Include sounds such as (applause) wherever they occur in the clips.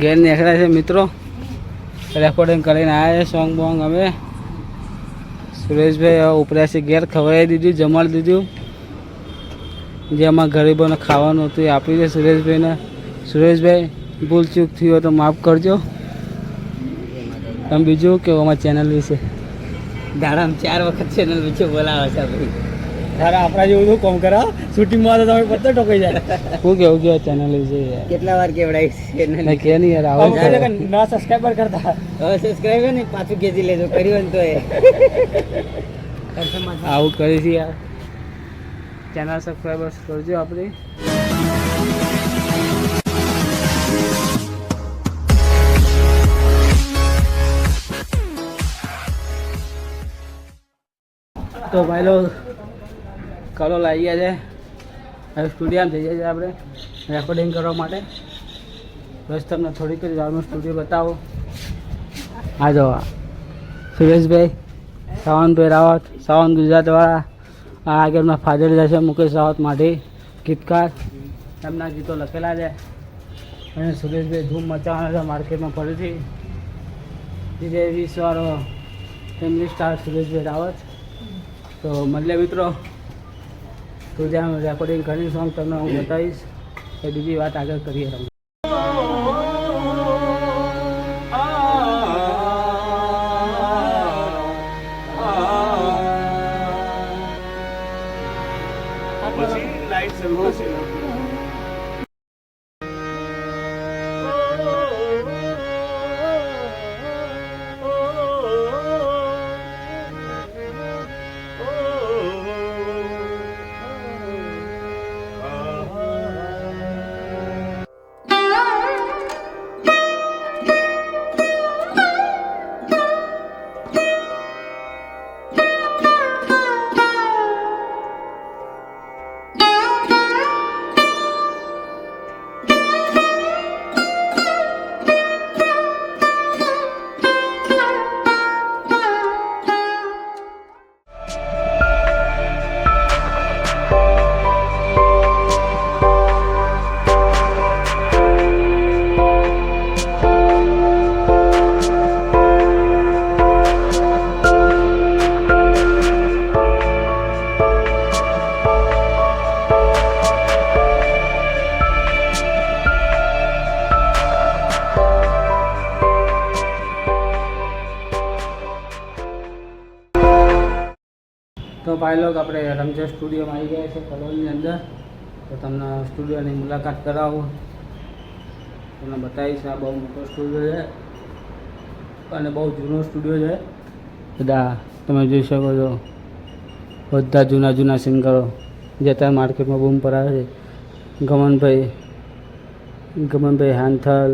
ઘેર નીકળ્યા છે મિત્રો. રેકોર્ડિંગ કરીને આવ્યા છે સોંગ બોંગ અમે. સુરેશભાઈ ઉપર્યા છે ઘેર ખવડાવી દીધું, જમાડી દીધું. જે અમારા ગરીબોને ખાવાનું હતું એ આપી દે સુરેશભાઈને. સુરેશભાઈ, ભૂલ ચૂક થઈ હોય તો માફ કરજો. તમે બીજું કે અમારી ચેનલ વિશે? દાડામાં ચાર વખત ચેનલ વિશે બોલાવે છે ભાઈ. તારા આપણા જેવું શું કોમ કરા શૂટિંગમાં તો તમે પત્તો ટોકાઈ જાય. શું કેવું કેવું ચેનલ છે? કેટલા વાર કેવડાઈ છે કે નહીં યાર આવું ના સબસ્ક્રાઈબર કરતા. હવે સબસ્ક્રાઈબર ને પાછું કેજી લેજો કર્યો ને તો એ. (laughs) આવું કરી છે યાર. ચેનલ સબસ્ક્રાઈબર્સ કરજો આપણી તો ભાઈ લોગ કલો લાવી ગયા છે. હવે સ્ટુડિયોમાં જઈએ છીએ આપણે. રેકોર્ડિંગ કરવા માટે. બસ તમને થોડીક જ વારનું સ્ટુડિયો બતાવો. આ જો સુરેશભાઈ, સાવનભાઈ રાવત, સાવન ગુજરાતવાળા. આ આગળના ફાધર જશે મુકેશ રાવત માટે ગીતકાર. એમના ગીતો લખેલા છે. અને સુરેશભાઈ ધૂમ મચાવવાના છે, માર્કેટમાં ફરીથી વિજય વીસવાળો ફેમિલી સ્ટાર સુરેશભાઈ રાવત. તો મળીએ મિત્રો. તો જ્યાં રેકોર્ડિંગ કરીને સોંગ તમને હું બતાવીશ એ બીજી વાત આગળ કરીએ લોક આપણે રમઝર સ્ટુડિયોમાં આવી ગયા છે કલોલની અંદર. તો તમને સ્ટુડિયોની મુલાકાત કરાવું. તમને બતાવીશ આ બહુ મોટો સ્ટુડિયો છે અને બહુ જૂનો સ્ટુડિયો છે. બધા તમે જોઈ શકો છો, બધા જૂના જૂના સિંગરો જે અત્યારે માર્કેટમાં બૂમ પર આવે છે. ગમનભાઈ ગમનભાઈ હાંથલ,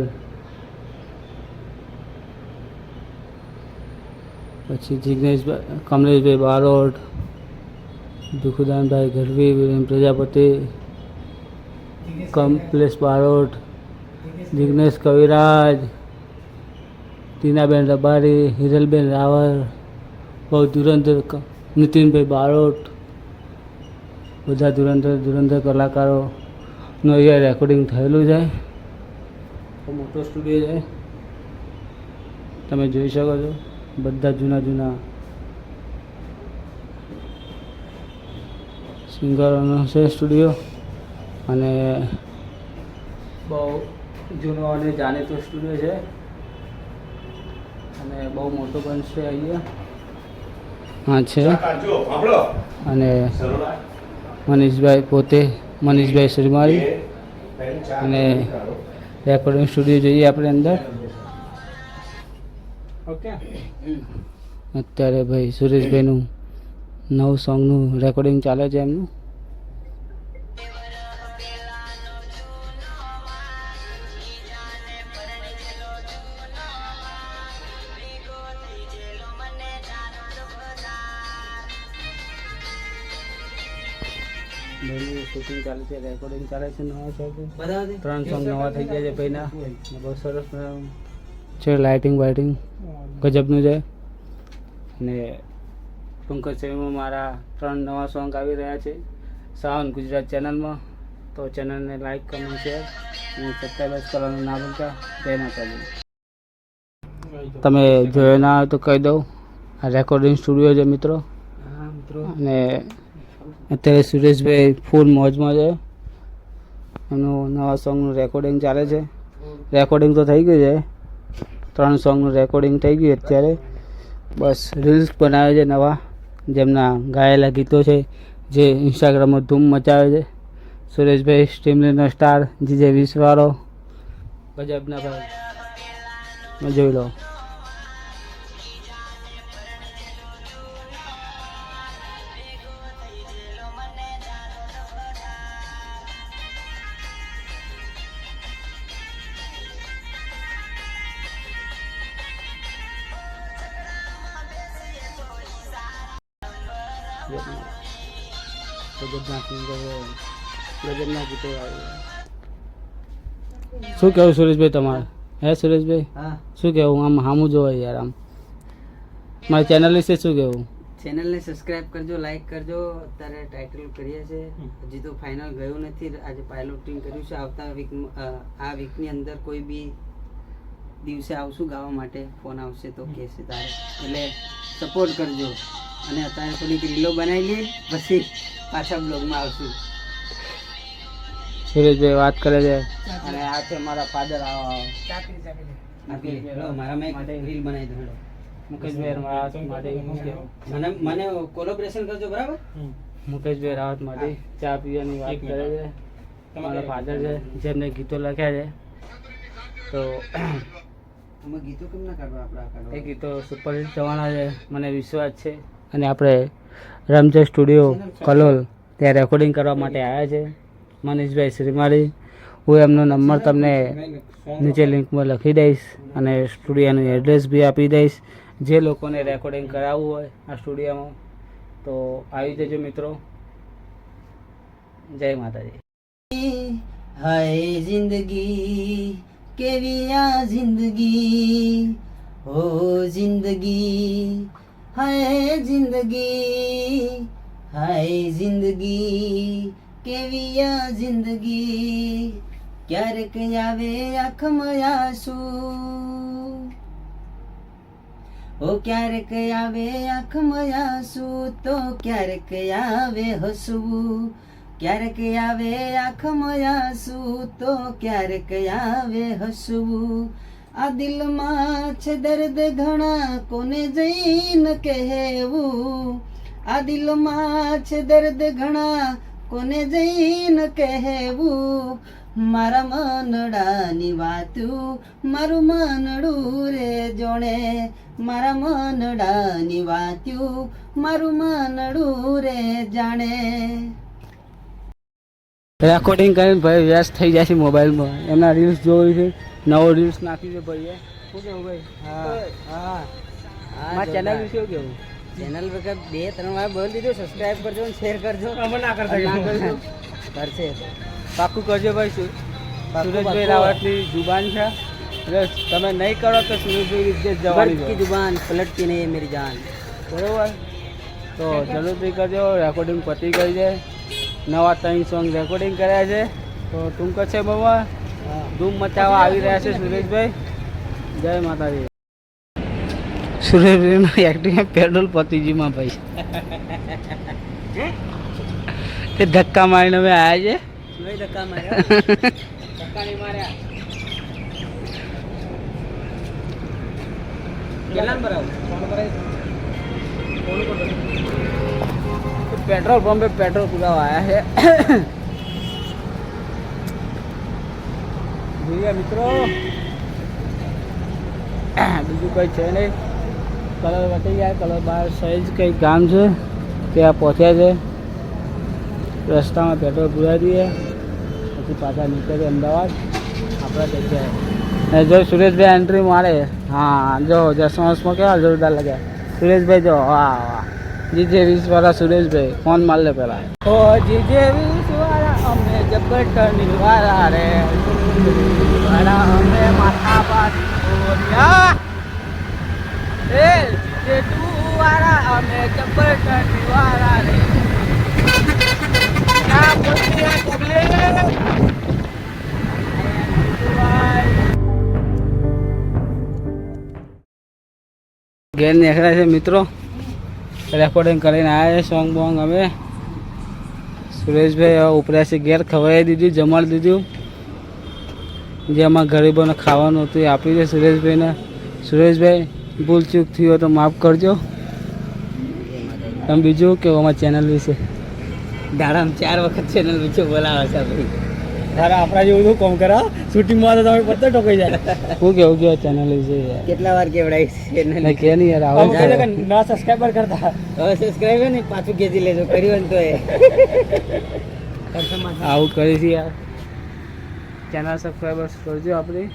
પછી જિગ્નેશભાઈ કમલેશભાઈ બારોટ ભીખુદાનભાઈ ગઢવી, વિરેન પ્રજાપતિ, કમલેશ બારોટ, જિગ્નેશ કવિરાજ, ટીનાબેન રબારી, હિરલબેન રાવલ, બહુ ધુરંધર નીતિનભાઈ બારોટ, બધા ધુરંધર ધુરંધર કલાકારોનું અહીંયા રેકોર્ડિંગ થયેલું છે. મોટો સ્ટુડિયો છે. તમે જોઈ શકો છો. બધા જૂના જૂના સિંગરોનો છે સ્ટુડિયો અને બહુ જૂનો અને જાણીતો સ્ટુડિયો છે. અને બહુ મોટો પણ છે અહીંયા. હા, છે. અને મનીષભાઈ પોતે, મનીષભાઈ શ્રીમાળી. અને રેકોર્ડિંગ સ્ટુડિયો જોઈએ આપણે અંદર. ઓકે. અત્યારે ભાઈ સુરેશભાઈનું નવું સોંગનું રેકોર્ડિંગ ચાલે છે એમનું? શૂટિંગ ચાલે છે રેકોર્ડિંગ ચાલે છે નવા સોંગ ત્રણ સોંગ નવા થઈ ગયા છે ભાઈના બહુ સરસ છે લાઇટિંગ વાઇટિંગ ગજબનું છે. અને ટૂંક જ મારા ત્રણ નવા સોંગ આવી રહ્યા છે. સાવન ગુજરાત ચેનલમાં. તો ચેનલને લાઈક કમેન્ટ શેર અને સબસ્ક્રાઈબ કરવાનું ના ભૂલતા. જય માતાજી. તમે જોયો ના હોય તો કહી દઉં. આ રેકોર્ડિંગ સ્ટુડિયો છે મિત્રો. મિત્રો. અને અત્યારે સુરેશભાઈ ફૂલ મોજમાં છે. એમનું નવા સોંગનું રેકોર્ડિંગ ચાલે છે. રેકોર્ડિંગ તો થઈ ગયું છે. ત્રણ સોંગનું રેકોર્ડિંગ થઈ ગયું અત્યારે. બસ રીલ્સ બનાવે છે નવા. જેમના ગાયેલા ગીતો છે, જે ઇન્સ્ટાગ્રામમાં ધૂમ મચાવે છે. સુરેશભાઈ સ્ટીમલીનો સ્ટાર જીજે વિશ્વાળો, ગજબના ભાઈ. જોઈ લો. ગજબના સિંગરો ગજબના ગીતો શું કહેવું સુરેશભાઈ તમારે? હે સુરેશભાઈ? હા. શું કહેવું? આમ હામું જોવાય યાર આમ. મારી ચેનલ વિશે શું કહેવું? ચેનલને સબસ્ક્રાઇબ કરજો લાઈક કરજો. અત્યારે ટાઇટલ કરીએ છે. હજી તો ફાઇનલ ગયું નથી. આજે પાયલોટિંગ કર્યું છે. આવતા વીક આ વીકની અંદર કોઈ બી દિવસે આવશું ગાવા માટે. ફોન આવશે તો કહેશે તારે. એટલે સપોર્ટ કરજો. અને અત્યારે થોડીક રીલો બનાવી લઈએ પછી પાછા બ્લોગમાં આવશું. સુરેશભાઈ વાત કરે છે. અને આ છે મારા ફાધર આવો આવો મારા મેં રીલ બનાવી દઉં મુકેશભાઈ માટે મને મને કોલેબોરેશન કરજો બરાબર? મુકેશભાઈ રાવત માટે ચા પીવાની વાત કરે છે. મારા ફાધર છે જેમને ગીતો લખ્યા છે. તો આમાં ગીતો કેમ ના કાઢવા આપણા એ ગીતો સુપરહિટ થવાના છે. મને વિશ્વાસ છે. અને આપણે રમજે સ્ટુડિયો કલોલ ત્યાં રેકોર્ડિંગ કરવા માટે આવ્યા છે. મનીષભાઈ શ્રીમાળી, હું એમનો નંબર તમને નીચે લિંકમાં લખી દઈશ અને સ્ટુડિયોનું એડ્રેસ બી આપી દઈશ. જે લોકોને રેકોર્ડિંગ કરાવવું હોય આ સ્ટુડિયોમાં. તો આવી જજો મિત્રો. જય માતાજી. હાય જિંદગી, કેવી આ જિંદગી? હો જિંદગી હાય જિંદગી હાય જિંદગી કેવી આ જિંદગી ક્યારેક આવે આંખમાં આંસુ ઓ ક્યારેક આવે આંખમાં આંસુ તો ક્યારેક આવે હસવું ક્યારેક આવે આંખમાં આંસુ તો ક્યારેક આવે હસવું આ દિલમાં છે દર્દ ઘણા, કોને જઈને કહેવું? આ દિલમાં છે દર્દ ઘણા, કોને જઈને કહેવું? મારા મનડાની વાતું મારું મનડું રે જોણે. મારા મનડાની વાત્યું મારું મનડું રે જાણે. રેકોર્ડિંગ કરીને ભાઈ વ્યસ્ત થઈ જાય છે મોબાઈલમાં. એમના રીલ્સ જોયું છે. નવો રીલ્સ નાખી છે ભાઈએ. શું કેવું ભાઈ? હા હા. મારા ચેનલ વિશે શું કેવું? ચેનલ વગર બે ત્રણ વાર બોલી દીધો સબસ્ક્રાઇબ કરજો અને શેર કરજો. અમે ના કરતા કરજો કરશે? પાક્કું કરજો ભાઈ શું સુરેશભાઈ રાવતની જુબાન છે. બસ તમે નહીં કરો તો સુરેશભાઈ રીતે જવાની કી જુબાન પલટતી નહીં એ મેરી જાન. બરોબર? તો જરૂરથી કરજો રેકોર્ડિંગ પતી ગઈ છે. નવા ત્રણ સોંગ રેકોર્ડિંગ કર્યા છે. તો ટૂંક છે બબા ધૂમ મચાવવા આવી રહ્યા છે સુરેશભાઈ. જય માતાજી. સુરેશભાઈના એક્ટિંગ પેટ્રોલ પતિજીમાં ભાઈ. તે ધક્કા મારીને અમે આવ્યા છે. (laughs) પેટ્રોલ પંપે પેટ્રોલ પુરાવા આવ્યા છે. જોઈએ મિત્રો. બીજું કંઈ છે નહીં. કલર વટી ગયા, કલર બહાર સહેજ કંઈક ગામ છે, ત્યાં પહોંચ્યા છે. રસ્તામાં પેટ્રોલ પૂરા દઈએ પછી પાછા નીકળીએ અમદાવાદ. આપણા જગ્યાએ. જો સુરેશભાઈ એન્ટ્રી મારે. હા, જો જસવાસમાં કેવા જોરદાર લાગ્યા. સુરેશભાઈ, જો, વાહ વાહ. જીજે વીસ વાળા સુરેશભાઈ, ફોન માર લે પેલા ઓ જીજે વીસ વાળા, અમે જબરટની વાળા રે. બરાબર અમે ઘેર નીકળ્યા છે મિત્રો. રેકોર્ડિંગ કરીને આવ્યા સોંગ બોંગ અમે. સુરેશભાઈ ઉપર્યા છે ઘેર. ખવાઈ દીધું, જમાડી દીધું. જે અમારા ગરીબોને ખાવાનું હતું એ આપી દે સુરેશભાઈને. સુરેશભાઈ ભૂલચૂક થયું હોય તો માફ કરજો. તમે બીજું કેવું અમારી ચેનલ વિશે? દાડા ચાર વખત ચેનલ વિશે બોલાવે છે ભાઈ. તારા આપણા જેવું શું કોમ કરા? શૂટિંગમાં તો તમે પત્તો ટોકાઈ જાય. શું કેવું કેવું ચેનલ વિશે કેટલા વાર કેવડાય ચેનલ? કે નહીં યાર આવો ના સબસ્ક્રાઈબર કરતા. હવે સબસ્ક્રાઈબર ને પાછું કેજી લેજો કર્યું ને તો એ. આવું કરીશ યાર. ચેનલ સબસ્ક્રાઈબર્સ કરજો આપણી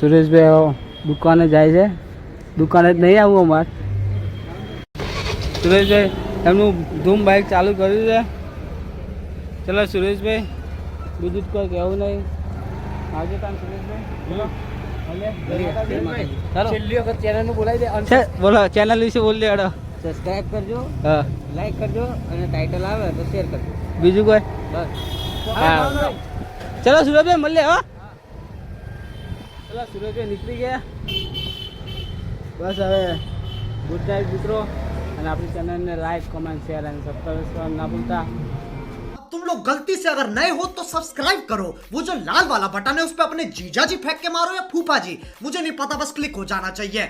સુરેશભાઈ હવે દુકાને જાય છે. દુકાને જ નહીં આવું અમારે. સુરેશભાઈ એમનું ધૂમ બાઇક ચાલુ કર્યું છે. ચલો સુરેશભાઈ બીજું જ કોઈ કહેવું નહીં. આજે કામ સુરેશભાઈ. બોલો. ચેનલ બોલાવી દે છે ચેનલ વિશે બોલી દે અડો સબસ્ક્રાઈબ કરજો હા. લાઈક કરજો અને ટાઇટલ આવે તો શેર કરજો. બીજું કોઈ? બસ. હા. ચલો સુરજભાઈ મળીએ હો ચલો સુરજભાઈ નીકળી ગયા બસ હવે ગુડ નાઇટ મિત્રો અને આપણી ચેનલને લાઈક કમેન્ટ શેર અને સબસ્ક્રાઈબ કરવાનું ના ભૂલતા तुम लोग गलती से अगर नए हो तो सब्सक्राइब करो वो जो लाल वाला बटन है उस पर अपने जीजा जी फेंक के मारो या फूफा जी मुझे नहीं पता बस क्लिक हो जाना चाहिए